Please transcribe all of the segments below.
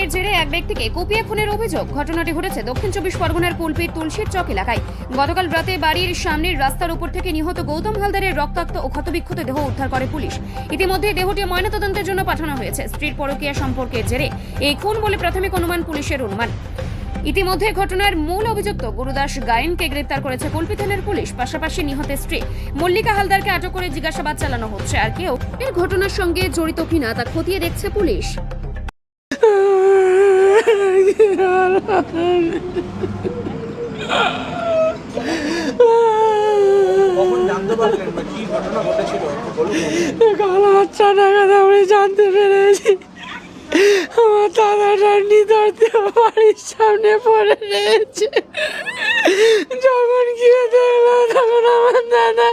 প্রেমের জেরে এক ব্যক্তিকে কুপিয়ে খুনের অভিযোগ। ঘটনাটি ঘটেছে দক্ষিণ চব্বিশ পরগনার কুলপির তুলসীর চক এলাকায়। গতকাল রাতে বাড়ির সামনের রাস্তার উপর থেকে নিহত গৌতম হালদারের রক্তাক্ত ও ক্ষতবিক্ষত দেহ উদ্ধার করে পুলিশ। ইতিমধ্যে দেহটি ময়নাতদন্তের জন্য পাঠানো হয়েছে। স্ত্রীর পরকীয়া সম্পর্কের জেরে এই খুন বলে প্রাথমিক অনুমান পুলিশের অনুমান। ইতিমধ্যে ঘটনার মূল অভিযুক্ত গুরুদাস গায়েনকে গ্রেপ্তার করেছে কুলপি থানার পুলিশ। পাশাপাশি নিহতের স্ত্রী মল্লিকা হালদারকে আটক করে জিজ্ঞাসাবাদ চালানো হচ্ছে। আর কেউ এর ঘটনার সঙ্গে জড়িত কিনা তা খতিয়ে দেখছে পুলিশ কখন জানতে পারলেন বা কি ঘটনা ঘটেছিল একটু বলুন কাল আমি জানতে পেরেছি। আমার দাদাটা নিদর্তে বাড়ির সামনে পড়ে রয়েছে। যখন গিয়ে দেখলাম তখন আমার দাদা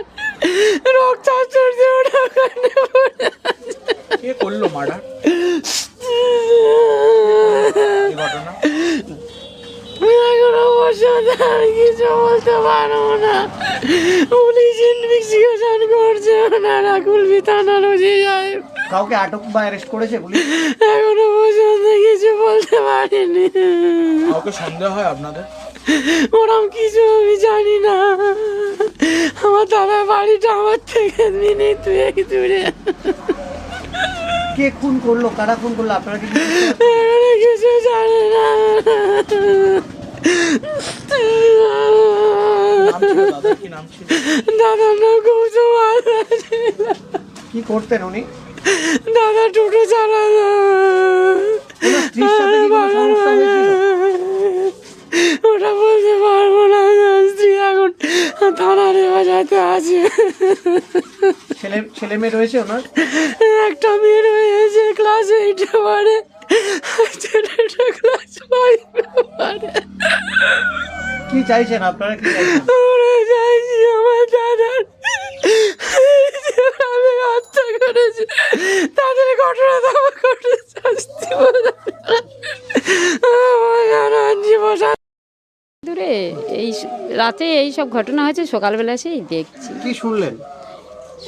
রক্তাচর্য ওটা ওখানে পড়ে করল মার্ডার এই ঘটনা আমি কিছু বলতে পারব না পুলিশ ইনভেস্টিগেশন করছে ওনারা কুলবি থানার ওসি সাহেব কাউকে আটক বা অ্যারেস্ট করেছে পুলিশ? এখনও পর্যন্ত কিছু বলতে পারিনি কাউকে সন্দেহ হয় আপনাদের? ওরম কিছু আমি জানি না আমার দাদার বাড়িটা আমার থেকে মিনিট দুয়েক দূরে কে খুন করল? কারা খুন করল? আপনারা কিছু জানি না। দাদার নাম গৌতম কি করতেন উনি? দাদা টোটো হয়েছিল ওটা বলতে পারব না স্ত্রী এখন থানার বাজাতে আছে ছেলে ছেলে মেয়ে রয়েছে ওনার? একটা মেয়ে রয়েছে ক্লাস এইটে পড়ে ছেলেটা ক্লাস ফাইভে পড়ে কি চাইছেন আপনারা কি চাইছেন? আমরা চাইছি আমার দাদার। আমি হত্যা করেছি। তাদের ঘটনা দাবা করে শাস্তি দূরে এই রাতে এই সব ঘটনা হয়েছে সকালবেলা সেই দেখছি। কি শুনলেন?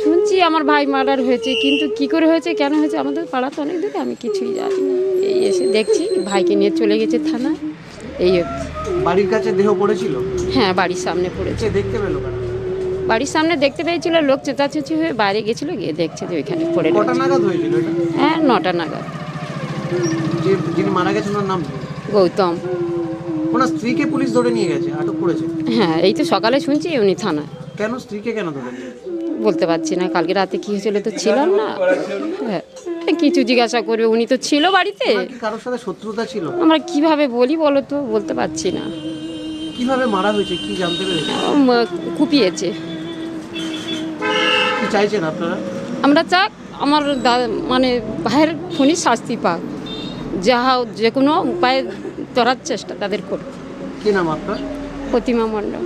শুনছি আমার ভাই মার্ডার হয়েছে কিন্তু কি করে হয়েছে কেন হয়েছে আমাদের পাড়া তো অনেক দূরে আমি কিছুই জানি না। এই এসে দেখছি ভাইকে নিয়ে চলে গেছে থানা এই বাড়ির কাছে দেহ পড়েছিল? হ্যাঁ বাড়ির সামনে পড়েছে। দেখতে পেল বাড়ির সামনে দেখতে পেয়েছিল লোক চেঁচাচেঁচি হয়ে বাইরে গেছিল গিয়ে দেখছে যে ওইখানে পড়ে হ্যাঁ নটা নাগাদ। যে যিনি মারা গেছেন ওনার নাম গৌতম। ওনার স্ত্রীকে পুলিশ ধরে নিয়ে গেছে আটক করেছে? হ্যাঁ এই তো সকালে শুনছি উনি থানায়। কেন? স্ত্রীকে কেন ধরে নিয়ে? বলতে পারছি না কালকে রাতে কি হয়েছিল তো ছিলাম না। হ্যাঁ কিছু জিজ্ঞাসা করবে উনি তো ছিল বাড়িতে। কারোর সাথে শত্রুতা ছিল? আমরা কীভাবে বলি বলো তো বলতে পারছি না। কীভাবে মারা হয়েছে কি জানতে পেরেছে? কুপিয়েছে। কি চাইছেন আপনারা? আমরা চাক আমার মানে ভাইয়ের ফোনই শাস্তি পাক। যাহা যে কোনো উপায়ে ধরার চেষ্টা তাদের করবে কি নাম আপনার? প্রতিমা মণ্ডল।